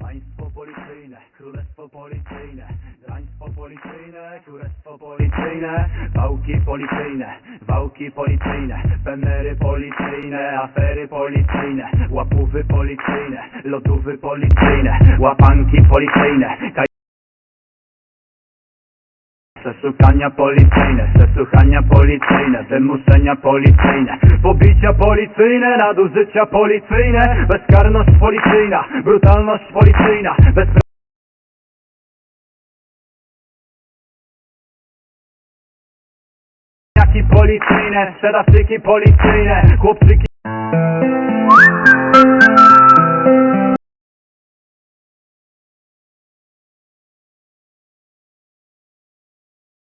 Państwo policyjne, królestwo policyjne, państwo policyjne, królestwo policyjne, wałki policyjne, wałki policyjne, pemery policyjne, afery policyjne, łapówy policyjne, lotówy policyjne, łapanki policyjne, Przesłuchania policyjne, przesłuchania policyjne, wymuszenia policyjne, pobicia policyjne, nadużycia policyjne, bezkarność policyjna, brutalność policyjna, bezpra... policyjne, sprzedawczyki policyjne, chłopczyki...